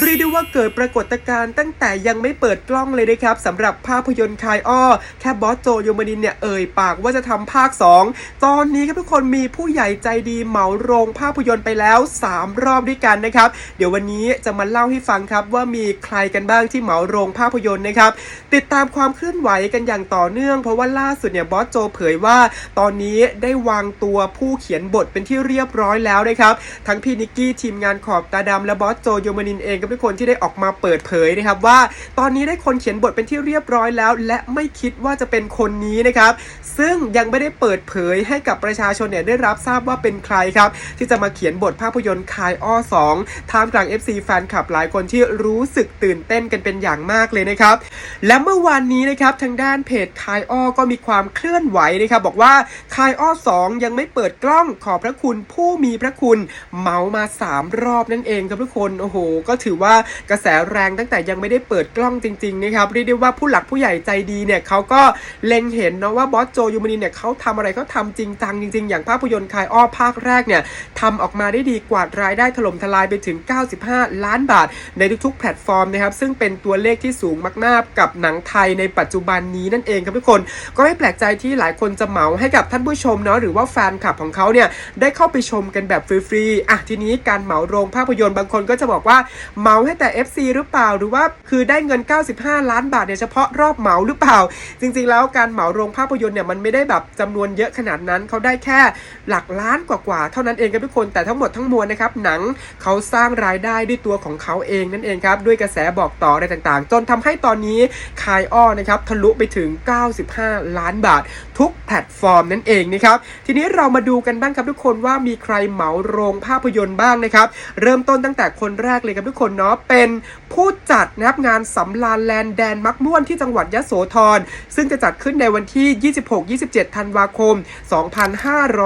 เรียกได้ว่าเกิดปรากฏการณ์ตั้งแต่ยังไม่เปิดกล้องเลยนะครับสำหรับภาพยนตร์คายอ้อ แค่บอสโจโยมานินเนี่ยเอ่ยปากว่าจะทำภาค 2 ตอนนี้ครับทุกคนมีผู้ใหญ่ใจดีเหมาโรงภาพยนตร์ไปแล้ว 3 รอบด้วยกันนะครับ เดี๋ยววันนี้จะมาเล่าให้ฟังครับว่ามีใครกันบ้างที่เหมาโรงภาพยนตร์นะครับ ติดตามความเคลื่อนไหวกันอย่างต่อเนื่อง เพราะว่าล่าสุดเนี่ยบอสโจเผยว่า ตอนนี้ได้วางตัวผู้เขียนบทเป็นที่เรียบร้อยแล้วนะครับ ทั้งพี่นิกกี้ทีมงานขอบตาดำและบอสโจโยมานินเองก็เป็นคนที่ได้ออกมาเปิดเผยนะครับว่า ตอนนี้ได้คนเขียนบทเป็นที่เรียบร้อยแล้ว และไม่คิดว่าจะเป็นคนนี้นะครับ ซึ่งยังไม่ได้เปิดเผยให้กับประชาชนเนี่ยได้รับทราบว่าเป็นใครครับ ที่จะมาเขียนบทภาพยนตร์คายอ้อ2ท่ามกลาง FC แฟนคลับหลายคนที่รู้สึกตื่นเต้นกันเป็นอย่างมากเลยนะครับ และเมื่อวานนี้นะครับทางด้านเพจคายอ้อก็มีความเคลื่อนไหวนะครับบอกว่าคายอ้อ2ยังไม่เปิดกล้องขอบพระคุณผู้มีพระคุณเมามา 3 รอบนั่นเองครับทุกคนโอ้โหก็ถือว่ากระแสแรงตั้งแต่ยังไม่ได้เปิดกล้องจริงๆนะครับเรียกได้ว่าผู้หลักผู้ใหญ่ใจดีเนี่ยเขาก็เล็งเห็นเนาะว่าบอสโจยูมานินเนี่ยเขาทำอะไรเขาทำจริงจังจริง ๆ อย่างภาพยนตร์คายอ้อภาคแรกเนี่ยทำออกมาได้ดีกว่ารายได้ถล่มทลายไปถึง 95 ล้านบาท ในทุกๆแพลตฟอร์มนะครับซึ่งเป็นตัวเลขที่สูงมากๆกับหนังไทยในปัจจุบันนี้นั่นเองครับทุกคน ก็ไม่แปลกใจที่หลายคนจะเหมาให้กับท่านผู้ชมเนาะหรือว่าแฟนคลับของเขาเนี่ยได้เข้าไปชมกันแบบฟรีๆอะทีนี้การเหมาโรงภาพยนตร์บางคนก็จะบอกว่าเหมาให้แต่ FC หรือเปล่า หรือว่าคือได้เงิน 95 ล้านบาทเนี่ยเฉพาะรอบเหมาหรือเปล่า จริงๆ แล้วการเหมาโรงภาพยนตร์เนี่ยมันไม่ได้แบบจำนวนเยอะขนาดนั้นเขาได้แค่หลักล้านกว่าๆเท่านั้นเองครับทุกคนแต่ทั้งหมดทั้งมวลนะครับหนังเขาสร้างรายได้ด้วยตัวของเขาเองนั่นเองครับด้วยกระแสบอกต่ออะไรต่างๆ จนทำให้ตอนนี้คายอ้อนะครับทะลุไปถึง 95 ล้านบาท ทุกแพลตฟอร์มนั่นเองนะครับทีนี้เรามาดูกันบ้างครับทุกคนว่ามีใครเหมาโรงภาพยนตร์บ้างนะครับ เริ่มต้นตั้งแต่คนแรกเลยครับทุกคนเนาะเป็นผู้จัดนะครับงานสำลานแลนด์แดนมักม่วนที่จังหวัดยะโสธรซึ่งจะจัดขึ้นในวันที่ 26-27 ธันวาคม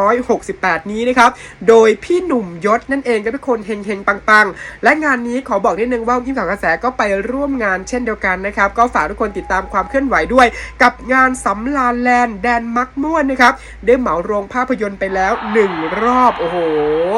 2568 นี้นะครับ โดยพี่หนุ่มยศนั่นเองครับทุกคนเฮงๆ ปังๆ และงานนี้ขอบอกนิดนึงว่าทีมข่าวกระแสก็ไปร่วมงานเช่นเดียวกันนะครับ ก็ฝากทุกคนติดตามความเคลื่อนไหวด้วย กับงานสำลานแลนด์แดนมักม่วนนะครับได้เหมาโรงภาพยนตร์ไปแล้ว 1 รอบโอ้โห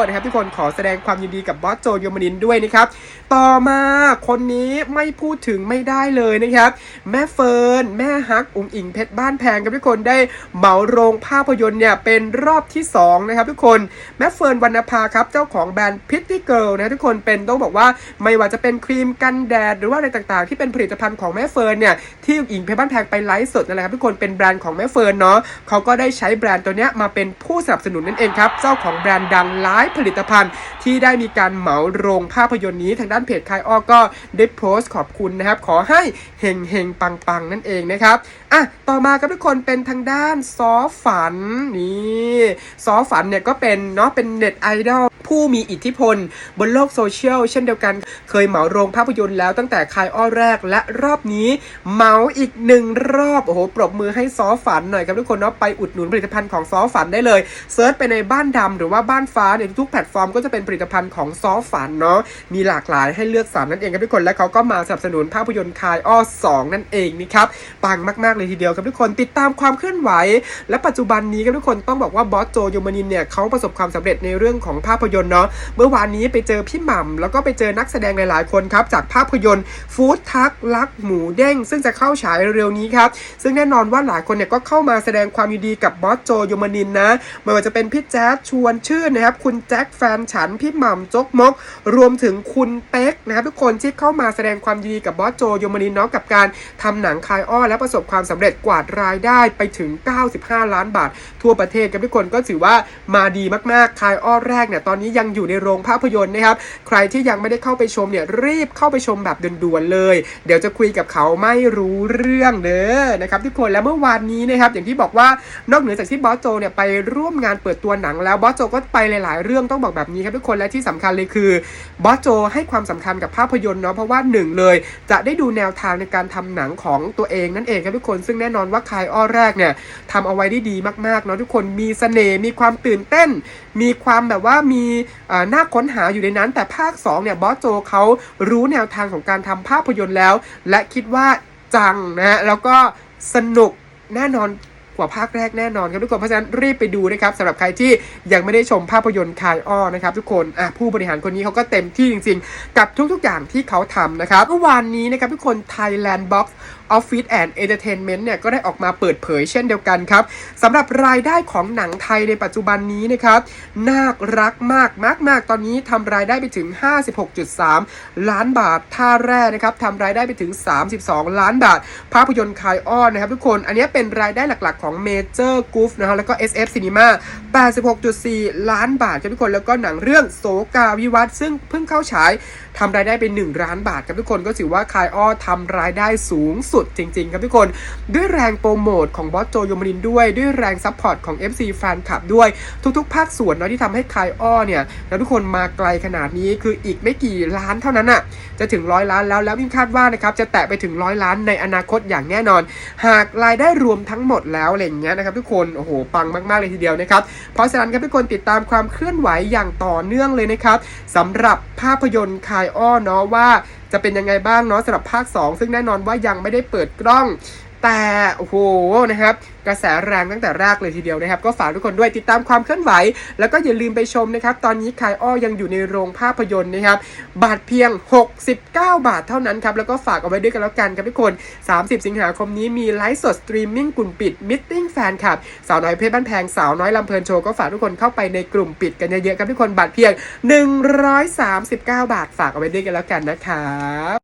นะครับทุกคนขอแสดงความยินดีกับบอสโจโยมานินด้วยนะครับต่อมาคนนี้ไม่พูดถึงไม่ได้เลยนะครับ แม่เฟิร์นแม่ฮักอุ๋งอิงเพชรบ้านแพงกับทุกคนได้เหมาโรงภาพยนตร์เนี่ยเป็นรอบที่2นะครับทุกคนแม่เฟิร์นวรรณภาครับเจ้าของแบรนด์พิตตี้เกิลนะทุกคนเป็นต้องบอกว่าไม่ว่าจะเป็นครีมกันแดดหรือว่าอะไรต่างๆ ที่เป็นผลิตภัณฑ์ของแม่เฟิร์นเนี่ยที่อุ๋งอิงเพชรบ้านแพงไปไลฟ์สดนั่นแหละครับทุกคนเป็นแบรนด์ของแม่เฟิร์นเนาะเขาก็ได้ใช้แบรนด์ตัวเนี้ยมาเป็นผู้สนับสนุนนั่นเองครับเจ้าของแบรนด์ดังหลายผลิตภัณฑ์ที่ได้มีการเหมาโรงภาพยนตร์นี้ทางด้านเพจคายอ้อก็ได้โพสต์ขอบคุณนะครับ ขอให้เฮงเฮงปังปังนั่นเองนะครับอะต่อมาครับทุกคนเป็นทางด้านซอฝันนี่ซอฝันเนี่ยก็เป็นเนาะเป็นเน็ตไอดอล ผู้มีอิทธิพล บนโลกโซเชียลเช่นเดียวกัน เคยเหมาโรงภาพยนตร์แล้วตั้งแต่คายอ้อแรกและรอบนี้เหมาอีกหนึ่งรอบโอ้โหปรบมือให้ซอฝันหน่อยครับทุกคนเนาะไปอุดหนุนผลิตภัณฑ์ของซอฝันได้เลยเซิร์ชไปในบ้านดำหรือว่าบ้านฟ้าในทุกๆแพลตฟอร์มก็จะเป็นผลิตภัณฑ์ของซอฝันเนาะมีหลากหลายให้เลือกสรรนั่นเองครับทุกคนและเขาก็มาสนับสนุนภาพยนตร์คายอ้อ2นั่นเองนะครับปังมากๆเลยทีเดียวครับทุกคนติดตามความเคลื่อนไหว และปัจจุบันนี้ครับทุกคนต้องบอกว่าบอสโจโยมานินเนี่ยเขาประสบความสำเร็จในเรื่องของภาพยนตร์เนาะเมื่อวานนี้ไปเจอพี่หม่ำแล้วก็ไปเจอนักแสดงหลายๆคนครับจากภาพยนตร์ฟู้ดทักลักหมูเด้ง ซึ่งจะเข้าฉายเร็วๆนี้ครับซึ่งแน่นอนว่าหลายคนเนี่ยก็เข้ามาแสดงความยินดีกับบอสโจโยมานินนะไม่ว่าจะเป็นพี่แจ๊ดชวนชื่นนะครับคุณแจ็คแฟนฉันพี่หม่ำจกมก รวมถึงคุณเป๊กนะครับทุกคนที่เข้ามาแสดงความยินดีกับบอสโจโยมานินเนาะกับการทำหนังคายอ้อและประสบความสำเร็จกวาดรายได้ไปถึง 95 ล้านบาท ทั่วประเทศครับทุกคนก็ถือว่ามาดีมากๆคายอ้อแรกเนี่ยตอนนี้ยังอยู่ในโรงภาพยนตร์นะครับ ใครที่ยังไม่ได้เข้าไปชมเนี่ยรีบเข้าไปชมแบบด่วนๆเลย เดี๋ยวจะคุยกับเขาไม่รู้เรื่องเด้อนะครับทุกคนและเมื่อวานนี้นะครับอย่างที่บอกว่านอกเหนือจากที่บอสโจเนี่ยไปร่วมงานเปิดตัวหนังแล้วบอสโจก็ไปหลาย ๆ เรื่องต้องบอกแบบนี้ครับทุกคนและที่สำคัญเลยคือบอสโจให้ความสำคัญกับภาพยนตร์เนาะเพราะว่าหนึ่งเลย จะได้ดูแนวทางในการทำหนังของตัวเองนั่นเองครับทุกคนซึ่งแน่นอนว่าคายอ้อแรกเนี่ยทำเอาไว้ได้ดีมากๆเนาะทุกคนมีเสน่ห์มีความตื่นเต้น มีความแบบว่ามีน่าค้นหาอยู่ในนั้น แต่ภาค2เนี่ยบอสโจเขารู้แนวทางของการทำภาพยนตร์แล้ว และคิดว่าจังนะแล้วก็สนุกแน่นอน ว่าภาคแรกแน่นอนครับทุกคนเพราะฉะนั้นรีบไปดูนะครับสำหรับใครที่ยังไม่ได้ชมภาพยนตร์คายอ้อนะครับทุกคนอะผู้บริหารคนนี้เขาก็เต็มที่จริง ๆ กับทุกๆอย่างที่เขาทำนะครับเมื่อวานนี้นะครับทุกคน Thailand Box Office and Entertainment เนี่ยก็ได้ออกมาเปิดเผยเช่นเดียวกันครับสำหรับรายได้ของหนังไทยในปัจจุบันนี้นะครับน่ารักมากมากมากๆตอนนี้ทำรายได้ไปถึง 56.3 ล้านบาทท่าแร่นะครับทำรายได้ไปถึง 32 ล้านบาท ภาพยนตร์คายอ้อนนะครับทุกคนอันนี้เป็นรายได้หลักๆของ Major g o o f นะฮะแล้วก็ SF Cinema 86.4 ล้านบาทครับทุกคนแล้วก็หนังเรื่องโสกาวิวัฒซึ่งเพิ่งเข้าฉาย ทำรายได้เป็น1ล้านบาทครับทุกคนก็ถือว่าคายอ้อทำรายได้สูงสุดจริง ๆ ครับทุกคน ด้วยแรงโปรโมทของบอสโจโยมรินด้วยด้วยแรงซัพพอร์ตของ FC แฟนคลับด้วยทุกๆ ภาคส่วนเนาะที่ทำให้คายอ้อเนี่ยแล้วทุกคนมาไกลขนาดนี้คืออีกไม่กี่ล้านเท่านั้นอะจะถึงร้อยล้านแล้วแล้วยิ่งคาดว่านะครับจะแตะไปถึงร้อยล้านในอนาคตอย่างแน่นอน หากรายได้รวมทั้งหมดแล้วอะไรเงี้ยนะครับทุกคนโอ้โหปังมากๆเลยทีเดียวนะครับเพราะฉะนั้นครับทุกคนติดตามความเคลื่อนไหวอย่างต่อเนื่องเลยนะครับสำหรับภาพยนตร์คายอ้อเนาะว่าจะเป็นยังไงบ้างเนาะสำหรับภาค 2 ซึ่งแน่นอนว่ายังไม่ได้เปิดกล้อง แต่โอ้โหนะครับกระแสแรงตั้งแต่แรกเลยทีเดียวนะครับ ก็ฝากทุกคนด้วยติดตามความเคลื่อนไหว แล้วก็อย่าลืมไปชมนะครับ ตอนนี้คายอ้อยังอยู่ในโรงภาพยนตร์นะครับ บาทเพียง 69 บาทเท่านั้นครับ แล้วก็ฝากเอาไว้ด้วยกันแล้วกันครับทุกคน 30 สิงหาคมนี้มีไลฟ์สดสตรีมมิ่งกลุ่มปิดมิทติ้งแฟนคลับ สาวน้อยเพชรบ้านแพงสาวน้อยลำเพลินโชว์ก็ฝากทุกคนเข้าไปในกลุ่มปิดกันเยอะๆครับทุกคนบัตรเพียง 139 บาทฝากเอาไว้ด้วยกันแล้วกันนะครับ